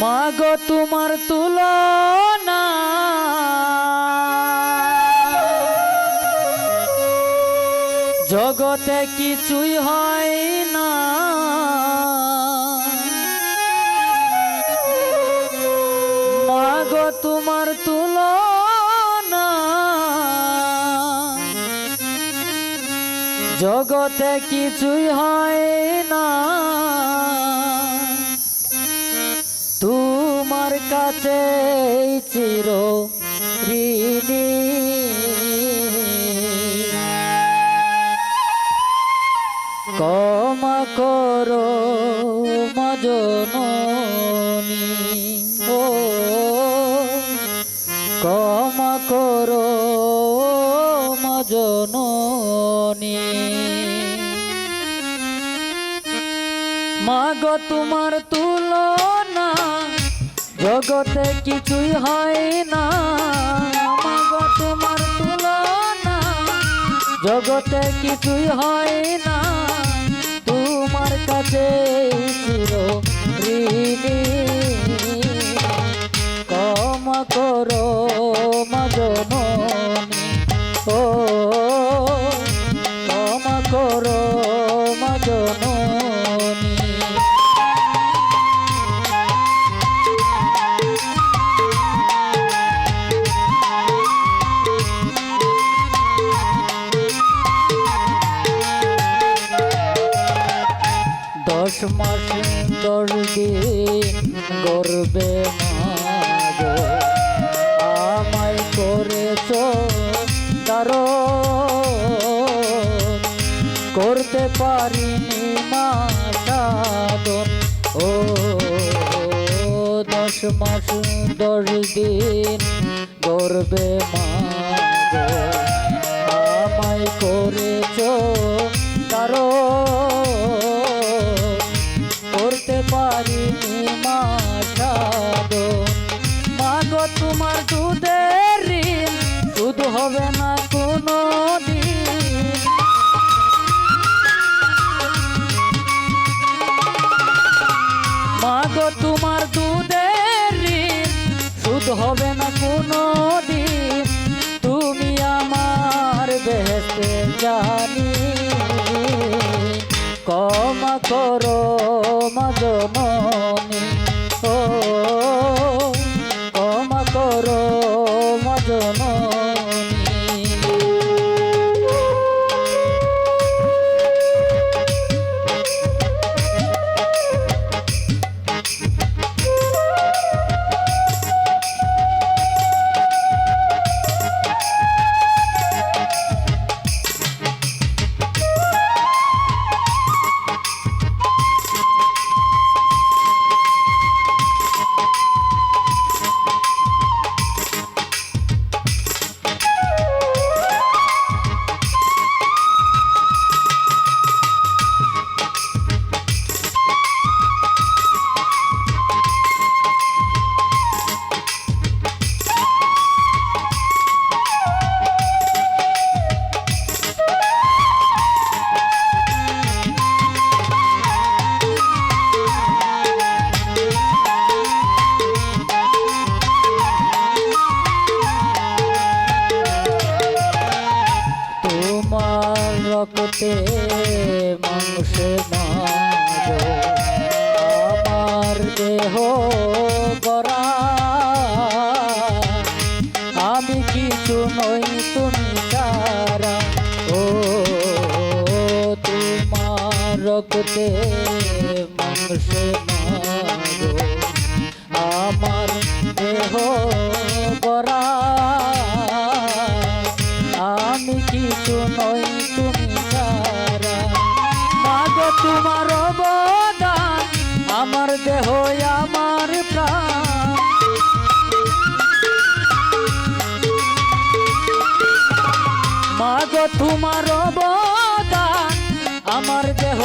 মাগো তোমার তুলনা। জগতে কিছুই হয় না। মাগো তোমার তুলনা। জগতে কিছুই হয় কাছে চির ঋণী। করো মজননী ও ক্ষমা করো মজননী মাগো তোমার তুলনা জগতে কিছুই হয় না তোমার তুলনা। জগতে কিছুই হয় না, তোমার কাছে চির ক্ষমা করো মজননী ও দশ মাস দিন গর্বে আমায় করেছ কারও করতে পারিনি মা ও দশ মাস দশ দিন গর্বে আমায় করেছ কারও হবে না কোনো দিন তুমি আমার বেহেস্তে জানি। ক্ষমা করো মজননী ও কম করো মজননী আমার দেহ গড়া আমি কিছু নই তুমি তারা ও তোমার রক্তে মাংসে মাগো তোমার অবদান আমার দেহ আমার প্রাণ। মাগো তোমার অবদান আমার দেহ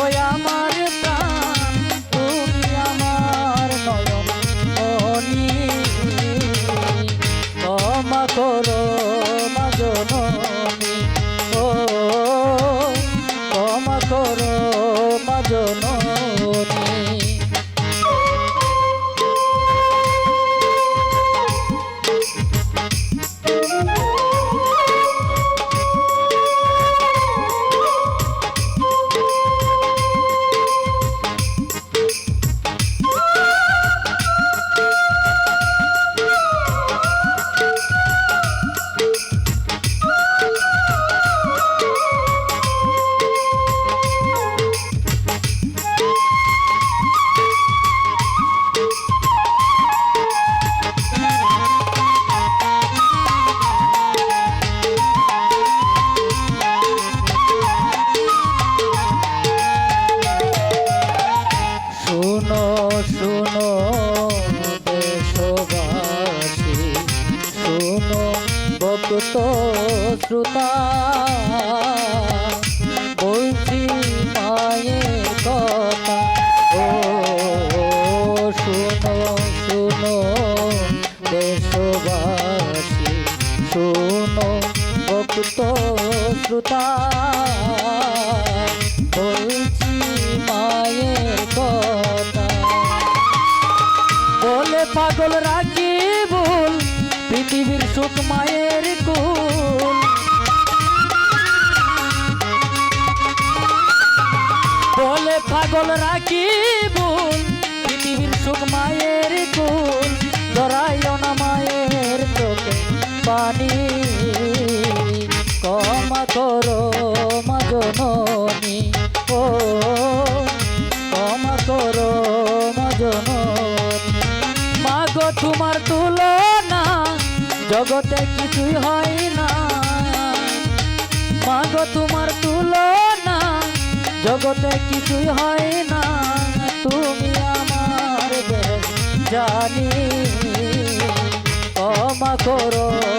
কত শ্রোতা বলছি মায়ের কথা, ও শুনো শুনো, দেশবাসী, শুনো ভক্ত শ্রোতা বলছি মায়ের কথা। বলে পাগল রাখি পৃথিবীর সুখ মায়ের কুল। বলে পাগল রাখি ভুল, পৃথিবীর সুখ মায়ের কুল। ধরাইও না মায়ের চোখে পানি। ক্ষমা করো মা ও, ক্ষমা করো মাগো তোমার তুলনা জগতে কিছুই হয় না। মাগো, তোমার তুলনা, জগতে কিছুই হয় না। তুমি আমার জানি। ক্ষমা করো।